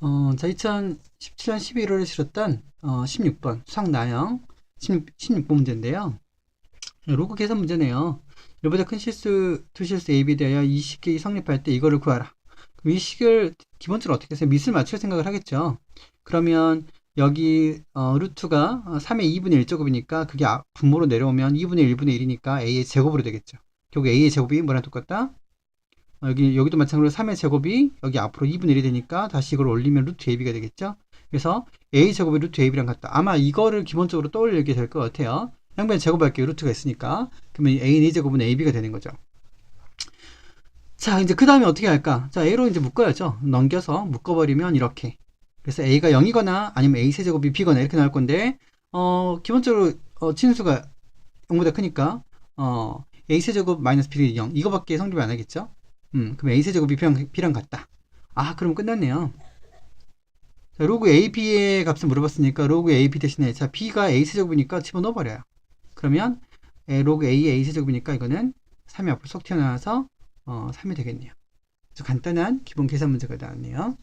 어, 자, 2017년 11월에 실었던 어, 16번 수학 나형 16, 16번 문제인데요. 로그 계산 문제네요. 이보다 큰 실수, 두 실수 A, B 되어 이 식이 성립할 때 이거를 구하라. 그럼 이 식을 기본적으로 어떻게 해서 밑을 맞출 생각을 하겠죠. 그러면 여기 어, 루트가 3의 2분의 1제곱이니까 그게 아- 분모로 내려오면 2분의 1분의 1이니까 A의 제곱으로 되겠죠. 결국 A의 제곱이 뭐랑 똑같다? 어, 여기, 여기도 마찬가지로 3의 제곱이 여기 앞으로 2분의 1이 되니까 다시 이걸 올리면 루트 AB가 되겠죠. 그래서 A 제곱이 루트 AB랑 같다. 아마 이거를 기본적으로 떠올리게 될 것 같아요. 양변 제곱할게요. 루트가 있으니까. 그러면 A 4제곱은 AB가 되는 거죠. 자, 이제 그 다음에 어떻게 할까? 자, A로 이제 묶어야죠. 넘겨서 묶어버리면 이렇게. 그래서 A가 0이거나 아니면 A 세제곱이 B거나 이렇게 나올 건데, 어, 기본적으로, 어, 진수가 0보다 크니까, 어, A 세제곱 마이너스 B는 0. 이거밖에 성립이 안 하겠죠? 음, 그럼 A 세제곱이 B랑, B랑 같다. 아, 그럼 끝났네요. 자, 로그 AB의 값을 물어봤으니까 로그 AB 대신에 자 B가 A 세제곱이니까 집어넣어 버려요. 그러면 에, 로그 A의 A 세제곱이니까 이거는 3이 앞으로 쏙 튀어나와서 어, 3이 되겠네요. 아주 간단한 기본 계산 문제가 나왔네요.